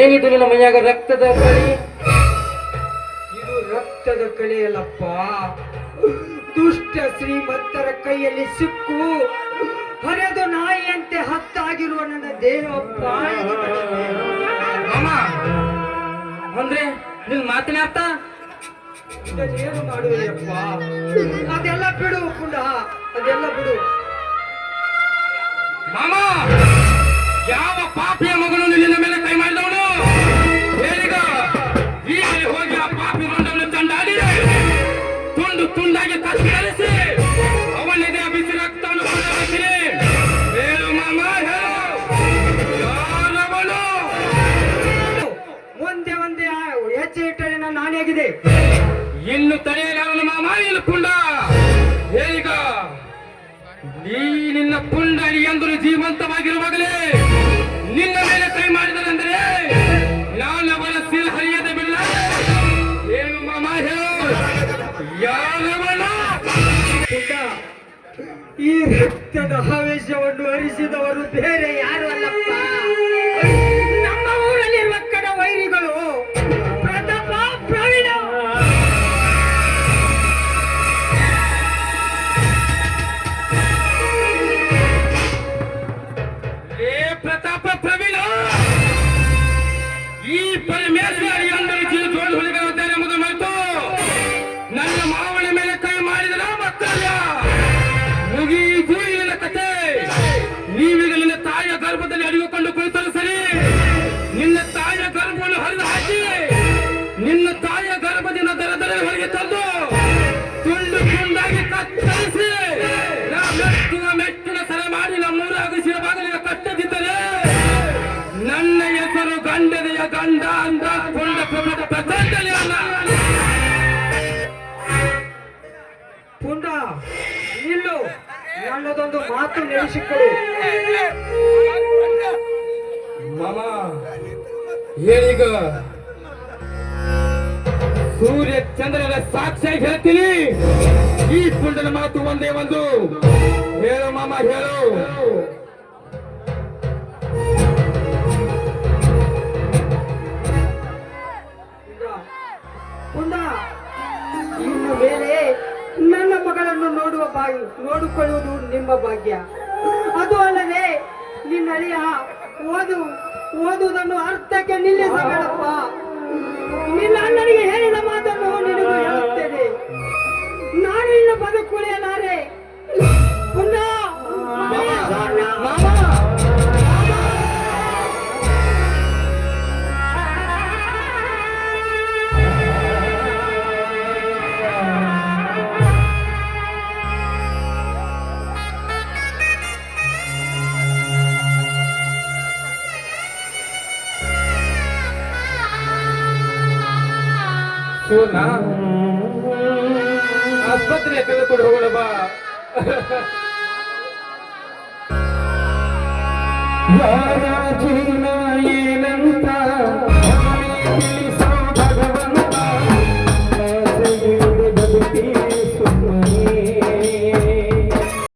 ಏನಿದು ನಮ್ಮ ಮೈಯಾಗ ರಕ್ತದ ಕಳಿ? ಇದು ರಕ್ತದ ಕಲೆಯಲ್ಲಪ್ಪ ದುಷ್ಟ ಶ್ರೀಮಂತರ ಕೈಯಲ್ಲಿ ಸಿಕ್ಕು. ಹರಿದು ನಾಯಿಯಂತೆ ಹತ್ತಾಗಿರುವ ನನ್ನ ದೇವಪ್ಪ. ಅಂದ್ರೆ ನಿನ್ ಮಾತಿನ ಅರ್ಥ? ಏನು ಮಾಡುವೆಯಪ್ಪ? ಅದೆಲ್ಲ ಬಿಡು ಕುಂಡ ಅದೆಲ್ಲ ಬಿಡು. ಮಾಮ ಯಾವ ಪಾಪಿಯ ಮಗನು ನಿನ್ನ ಮೇಲೆ ಹೆಜ್ಜೆ ಇಟ್ಟರೆ ನನ್ನ ಹಾನಿಯಾಗಿದೆ ಇನ್ನು ತಡೆಯಲಾರನು ಮಾಮ ಇನ್ನು ಪುಂಡ? ಹೇಗ ನೀ ನಿನ್ನ ಪುಂಡ ಎಂದರು ಜೀವಂತವಾಗಿರುವಾಗಲೇ ನಿನ್ನ ಮೇಲೆ ಕೈ ಮಾಡಿದನೆಂದರೆ ನಾನು ಅವನ ಸೀಲ್ ಹರಿಯದೆ ಬಿಲ್ಲ ಏನು ಮಾಮ ಹೇಳು? ಯಾರವನ ಪುಟ್ಟ ಈ ರಕ್ತದ ಆವೇಶವನ್ನು ಹರಿಸಿದವರು ಬೇರೆ ಯಾರು ಅಲ್ಲಪ್ಪ? ಮಾವನ ಮೇಲೆ ಕೈ ಮಾಡಿದನ ಮಕ್ಕಳ ಮುಗಿ ಇಲ್ಲಿನ ಕತೆ. ನೀವೀಗ ನಿನ್ನ ತಾಯಿಯ ಗರ್ಭದಲ್ಲಿ ಅಡಿಗೆಕೊಂಡು ಕುಳಿತರು ಸರಿ. ನಿನ್ನ ತಾಯಿಯ ಗರ್ಭವನ್ನು ಹರಿದು ಹಾಕಿ. ನಿನ್ನ ತಾಯಿಯ ಗರ್ಭದಿಂದ ದರ ದರ ಹೊರಗೆ ತಂದು ತುಂಡು ತುಂಡಾಗಿ ಕತ್ತರಿಸಿ. ನಾ ಮೆಟ್ಟುವ ಮೆಟ್ಟಿನ ಸರ ಮಾಡಿ ನಮ್ಮೂರಾಗಿಸಿದ ಬಾಗಿಲಿಗೆ ಕಟ್ಟದಿದ್ದರೆ ನನ್ನ ಹೆಸರು ಗಂಡನೆಯ ಗಂಡ ಅಂದ ನನ್ನದೊಂದು ಮಾತು ನೆಲೆಸಿಕೊಡು ಮಾಮ ಹೇಳಿಗ ಸೂರ್ಯ ಚಂದ್ರನ ಸಾಕ್ಷಿಯಾಗಿ ಹೇಳ್ತೀನಿ. ಈ ಕುಂಡನ ಮಾತು ಒಂದೇ ಒಂದು. ಹೇಳು ಮಾಮ, ಹೇಳು. ನೋಡಿಕೊಳ್ಳುವುದು ನಿಮ್ಮ ಭಾಗ್ಯ. ಅದು ಅಲ್ಲದೆ ನಿನ್ನ ಅಳಿಯ ಓದು, ಓದುವುದನ್ನು ಅರ್ಥಕ್ಕೆ ನಿಲ್ಲಿಸಬೇಡಪ್ಪ. ನಿನ್ನ ಅಣ್ಣನಿಗೆ ಹೇಳಿದ ಮಾತನ್ನು ನಿನಗೂ ಹೇಳುತ್ತೇನೆ ನಾನು ಇನ್ನು ಬದುಕುಳಿಯಲಾರೆ ಶಿವನ ಆಸ್ಪತ್ರೆ ತೆಗೆದುಕೊಂಡು ಹೋಗೋಣ ಬಾ. ಏನಂತ